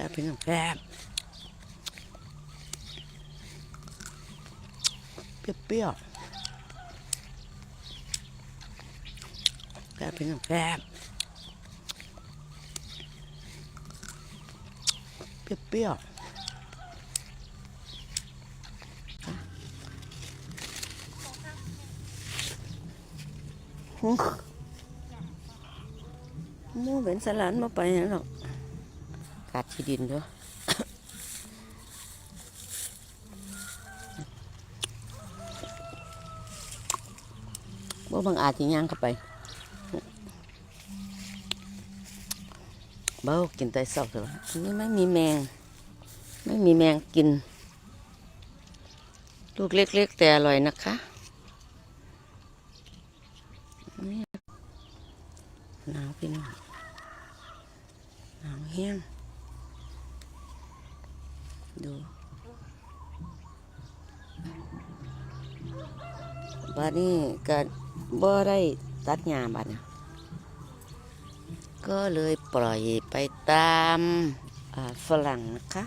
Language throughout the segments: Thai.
ซ่บพี่น้องแซ่บเปรี้ยวๆแซ่บพี่น้องแซ่บเปรี้ยวๆหมูเป็นสลันมาไปหยังหรอก ที่ดินด้วยบ่บางอาจที่ย่างเข้าไปเบ้ากินแต่เศร้าเถอะนนี้ไม่มีแมง ไม่มีแมงกิน ลูกเล็กๆแต่อร่อยนะคะหนาวพี่น้องหนาวแห้ง ดูบัดนี้ก็บ่ได้ตัดหญ้าบัดเนี่ยก็เลยปล่อยไปตามฝรั่งนะคะ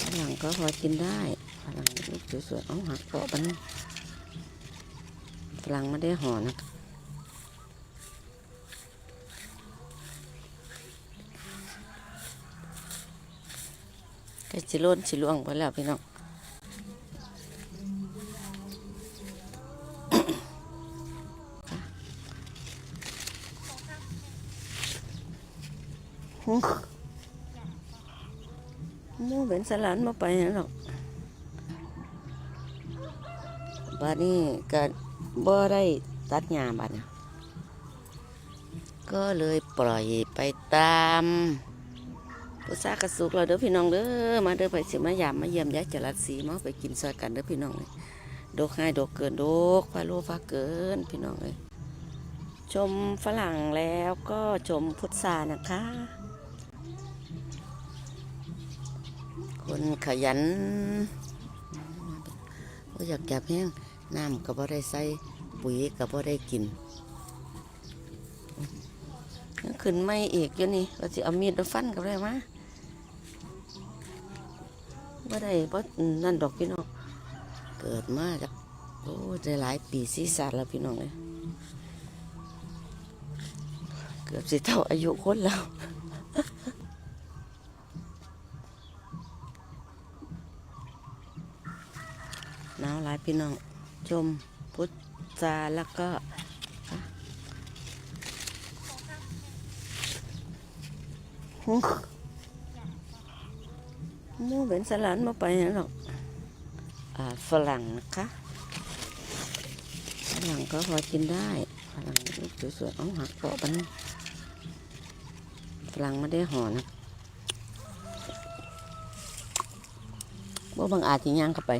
ฝรั่งก็พอกินได้ฝรั่งลูกสวยๆเอาหักเปาะบันฝรั่งไม่ได้ห่อนะคะ ก็สิล้นสิล่วงไปแล้วพี่น้องหมูเป็นสลันมาไปหยังหรอกบัดนี้ก็บ่ได้ตัดหญ้าบัดเนี่ยก็เลยปล่อยไปตาม ผู้ซากระสุกเราเด้อพี่น้องเด้อมาเด้อไปสิมายามมาเยี่ยมยายจรัสสีมาไปกินซอยกันเด้อพี่น้องเลยดกให้ดกเกินดกพาโลพาเกินพี่น้องเลยชมฝรั่งแล้วก็ชมพุทรานะคะ คนขยันก็อยากจับแห้งน้ำก็บ่ได้ใส่ปุ๋ยก็บ่ได้กินขึ้นไม่อีกอยู่นี่เราจะเอามีดมาฟันกับได้มา บ่ได้เพราะนั่นดอกพี่น้องเกิดมาจากโอ้ได้หลายปีศีสัตว์แล้วพี่น้องเลยเกือบสิเท่าอายุคนแล้วหนาวหลายพี่น้องชมพุทธาแล้วก็หูห มูเป็นสลันมาไปหยังหรอกฝรั่งนะคะฝรั่งก็พอกินได้ฝรั่งลูกสวยๆเอาหักเปาะบัดนฝรั่งไม่ได้ห่อนะบ่บางอาจที่ย่างเข้าไป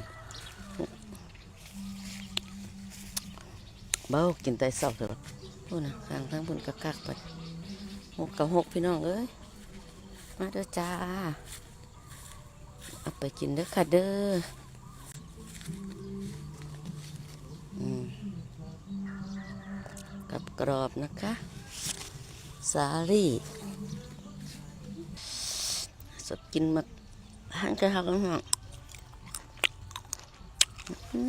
เบ้ากินแต่เศร้าเถอะพูดนะข้างทั้งบนกะกักไปหกกับหกพี่น้องเอ้ย มาด้อจ้า เอาไปกินเด้อค่ะเด้ออืมกับกรอบนะคะ สาลี่สดกินมาห้างกระหักน้องอื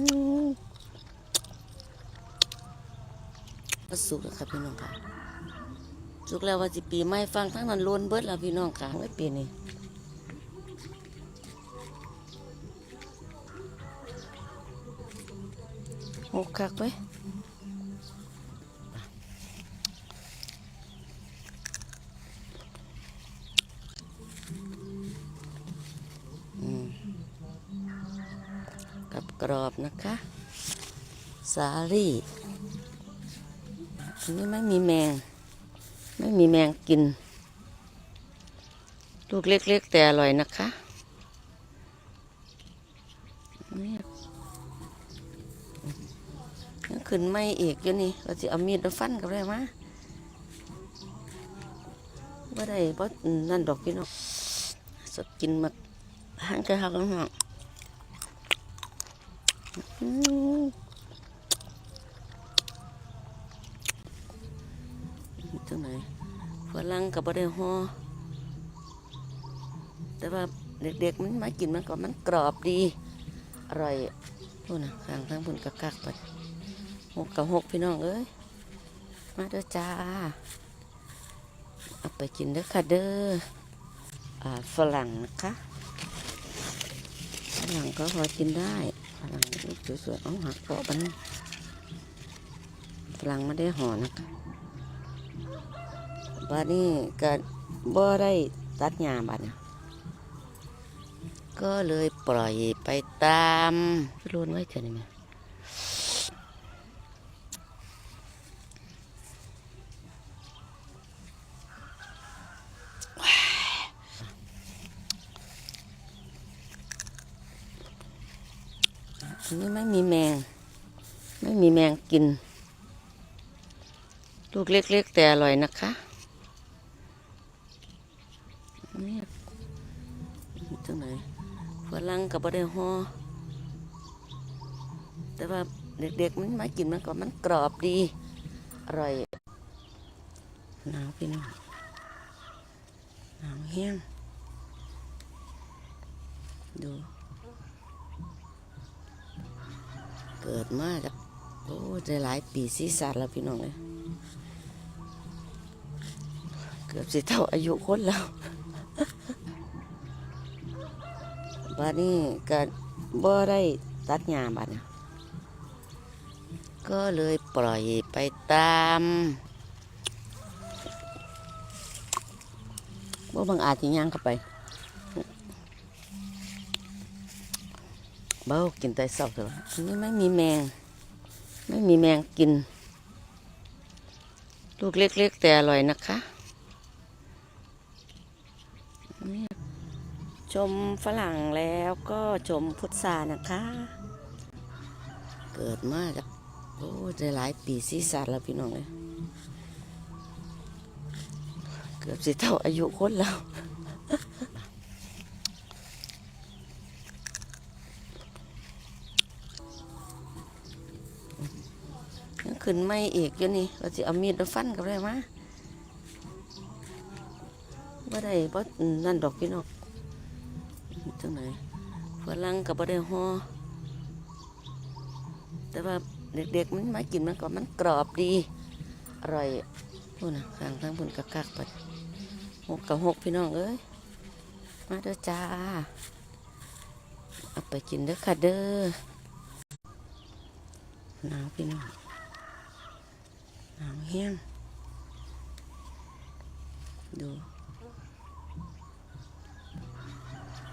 มก็สุกแล้วค่ะพี่น้องค่ะสุกแล้วว่าสิปีใหม่ฟังทั้งนั้นล้วนเบิดแล้วพี่น้องค่ะไม่ปีนี้ หกคักไปกับกรอบนะคะ สาลี่อันนี้ไม่มีแมง ไม่มีแมงกิน ลูกเล็กๆแต่อร่อยนะคะนี่ ขึ้นไม่อีกอยู่นี่เราจะเอามีดมาฟันกับได้มาว่าได้เพราะนั่นดอกพี่น้องสดกินมาห้างกระหักน้องอืมจังไหนฝรั่งกับบ่ได้ห่อแต่ว่าเด็กๆมันมากินมันก็มันกรอบดี อร่อยพูดนะข้างทั้งพุ่นกะกักไป หกกับหกพี่น้องเอ้ยมาเด้อจ้าเอาไปกินเด้อค่ะเด้ออฝรั่งนะคะฝรั่งก็พอกินได้ฝรั่งลูกสวยๆเอาหักเปาะมันฝรั่งไม่ได้ห่อนะคะบ้านนี้ก็บ่ได้ตัดหญ้าบ้านนะก็เลยปล่อยไปตามพี่รุนไว้เถอะนี่แม่ นนี้ไม่มีแมง ไม่มีแมงกิน ลูกเล็ก ๆ แต่อร่อยนะคะนี่ตรงไหนฝรั่งกับบ่ได้ห่อแต่ว่าเด็กๆมันมากินมันก็มันกรอบดี อร่อยหนาวพี่น้องหนาวแห้งดู เกิดมากโอ้ได้หลายปีศีสัตว์แล้วพี่น้องเลยเกือบสิเท่าอายุคนแล้วบ้านนี้ก็บ่ได้ตัดหญ้าบ้านนี่ยก็เลยปล่อยไปตามว่าบางอาจจะย่างเข้าไป เบ้ากินแต่เศร้าเถอะอันนี้ไม่มีแมง ไม่มีแมงกิน ลูกเล็กๆแต่อร่อยนะคะชมฝรั่งแล้วก็ชมพุทรานะคะ เกิดมาจากโอ้ได้หลายปีศีสัตว์แล้วพี่น้องเลยเกือบสิเท่าอายุคนแล้ว ขึ้นไม่อีกอยู่นี่เราจะเอามีดมาฟันกับอะไรมาบ่ได้บ่นั่นดอกพี่น้องจังไหนฝรั่งกับบ่ได้ห่อแต่ว่าเด็กๆมันมากินมันก็มันกรอบดี อร่อยพูดนะข้างทั้งพุ่นกะกักไปหกกับหกพี่น้องเอ้ยมาเด้อจ้าเอาไปกินเด้อค่ะเด้อหนาวพี่น้อง หนาวแห้ง ดู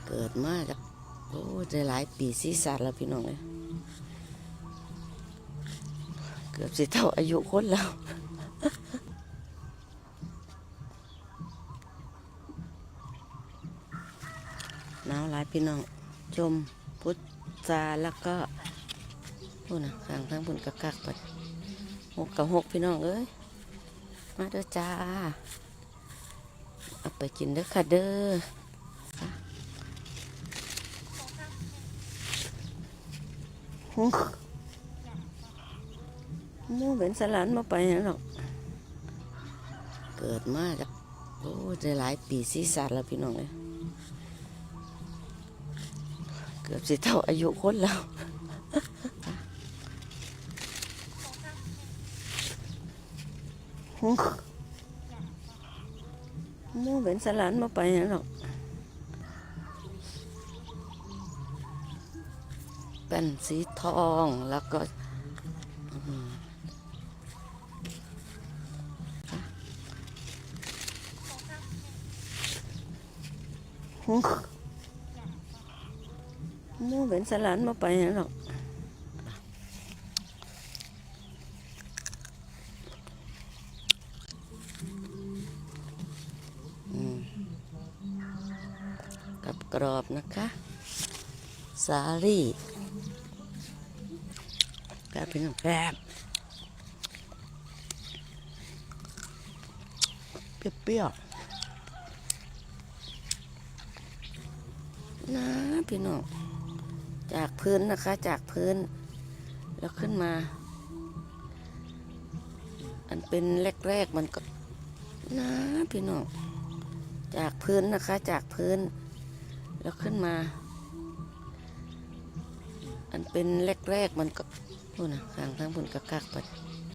เกิดมาจากโอ้ได้หลายปีศีสัตว์แล้วพี่น้องเลยเกือบสิเท่าอายุคนแล้วหนาวหลายพี่น้อง ชมพุทธาแล้วก็พูดนะข้างทั้งพุ่นกะกักไป กกับหกพี่น้องเอ้ยมาเด้อจ้าเอาไปกินเด้อค่ะเด้อหึหมูเป็นสลันมาไปหรอก เกิดมาจากโอ้ได้หลายปีศีสัตว์แล้วพี่น้องเลยเกือบสิเท่าอายุคนแล้ว หึห มูเป็นสลันมาไปหรอกเป็นสีทองแล้วก็อืมหึหมูเป็นสลันมาไปหรอก กับกรอบนะคะ สาลี่แบบเป็นแบบเปรี้ยวๆนะพี่น้องจากพื้นนะคะจากพื้น แล้วขึ้นมา อันเป็นแรกๆมันก็นะพี่น้องจากพื้นนะคะจากพื้น แล้วขึ้นมา อันเป็นแรกๆมันก็นู่นะทางทั้งบนกะกักไป